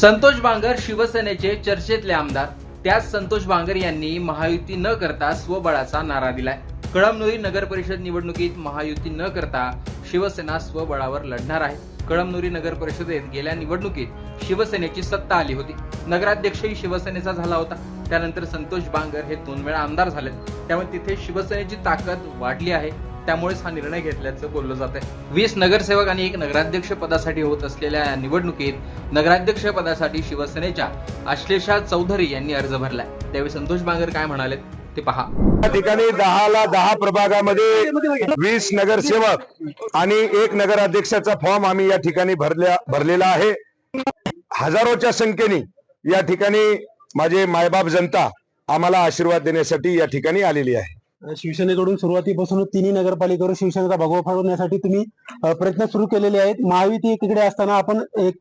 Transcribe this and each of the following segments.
संतोष बांगर शिवसेनेचे चर्चेतले आमदार. त्याच संतोष बांगर यांनी महायुती न करता स्वबळाचा नारा दिलाय. कळमनुरी नगर परिषद निवडणुकीत महायुती न करता शिवसेना स्वबळावर लढणार आहे. कळमनुरी नगर परिषदेत गेल्या निवडणुकीत शिवसेनेची सत्ता आली होती. नगराध्यक्षही शिवसेनेचा झाला होता. त्यानंतर संतोष बांगर हे दोन वेळा आमदार झाले त्यामुळे तिथे शिवसेनेची ताकद वाढली आहे. त्यामुळेच हा निर्णय घेतल्याचं बोललं जात आहे. वीस नगरसेवक आणि एक नगराध्यक्ष पदासाठी होत असलेल्या या निवडणुकीत नगराध्यक्ष पदासाठी शिवसेनेच्या आश्लेषा चौधरी यांनी अर्ज भरलाय. त्यावेळी संतोष बांगर काय म्हणाले ते पहा. या ठिकाणी दहाला दहा प्रभागामध्ये वीस नगरसेवक आणि एक नगराध्यक्षाचा फॉर्म आम्ही या ठिकाणी भरल्या भरलेला आहे. हजारोच्या संख्येने या ठिकाणी माझे मायबाप जनता आम्हाला आशीर्वाद देण्यासाठी या ठिकाणी आलेली आहे. शिवसेनेकडून सुरुवातीपासून तिन्ही नगरपालिकेवर शिवसेनेचा भगवा फाडवण्यासाठी तुम्ही प्रयत्न सुरू केलेले आहेत. महायुती एकीकडे असताना आपण एक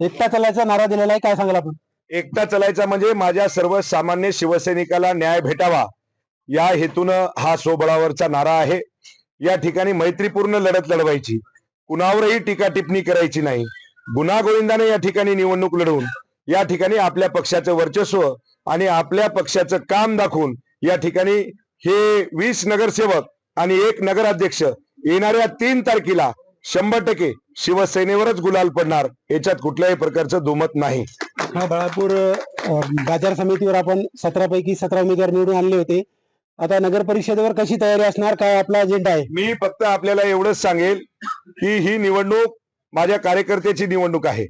एकटा चलायचा नारा दिलेला आहे. काय सांगाल आपण? एकटा चलायचा म्हणजे माझ्या सर्वसामान्य शिवसैनिकाला न्याय भेटावा. या हेतून हा सोबळावरचा नारा आहे. या ठिकाणी मैत्रीपूर्ण लढत लढवायची. कुणावरही टीका टिप्पणी करायची नाही. गुन्हा गोविंदाने या ठिकाणी निवडणूक लढवून या ठिकाणी आपल्या पक्षाचं वर्चस्व आणि आपल्या पक्षाचं काम दाखवून या ठिकाणी हे वीस नगरसेवक आणि एक नगराध्यक्ष येणाऱ्या तीन तारखेला शंभर टक्के शिवसेनेवरच गुलाल पडणार. याच्यात कुठल्याही प्रकारचं दुमत नाही. हा बाळापूर बाजार समितीवर आपण सतरा पैकी सतरा उमेदवार निवडून आणले होते. आता नगर परिषदेवर कशी तयारी असणार? काय आपला अजेंडा आहे? मी फक्त आपल्याला एवढंच सांगेल की ही निवडणूक माझ्या कार्यकर्त्याची निवडणूक आहे.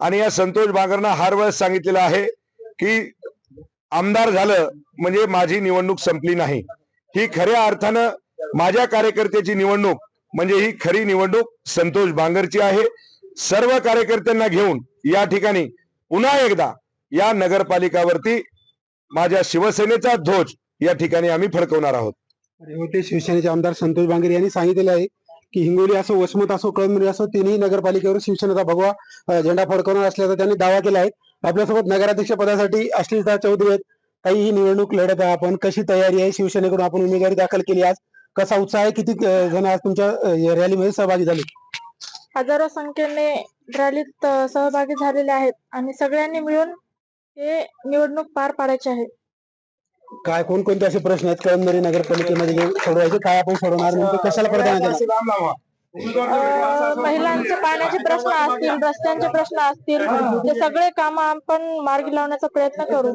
आणि या संतोष बांगरनं हार वेळेस सांगितलेलं आहे की आमदार झालं म्हणजे माझी निवडणूक संपली नाही. ही खऱ्या अर्थानं माझ्या कार्यकर्त्याची निवडणूक म्हणजे ही खरी निवडणूक संतोष बांगरची आहे. सर्व कार्यकर्त्यांना घेऊन या ठिकाणी पुन्हा एकदा या नगरपालिकावरती माझ्या शिवसेनेचा ध्वज या ठिकाणी आम्ही फडकवणार आहोत. होते शिवसेनेचे आमदार संतोष बांगरे यांनी सांगितलेलं आहे की हिंगोली असो वसमत असो कळमनुरी असो तिन्ही नगरपालिकेवर शिवसेनेचा भगवा झेंडा फडकवणार असल्याचा त्यांनी दावा केला आहे. आपल्यासोबत नगराध्यक्ष पदासाठी अश्लीलता चौधरी आहेत. काही ही निवडणूक लढत आहे आपण. कशी तयारी आहे? शिवसेनेकडून आपण उमेदवारी दाखल केली आज. कसा उत्साह आहे? किती जण आज तुमच्या रॅलीमध्ये सहभागी झाले? हजारो संख्येने रॅलीत सहभागी झालेले आहेत आणि सगळ्यांनी मिळून हे निवडणूक पार पाडायचे आहे. काय कोणकोणते असे प्रश्न आहेत? कळमनुरी नगरपालिकेमध्ये सोडवायचे काय आपण सोडवणार? कशाला अ, महिलांचे पाण्याचे प्रश्न असतील रस्त्यांचे प्रश्न असतील ते सगळे काम आपण मार्गी लावण्याचा प्रयत्न करू.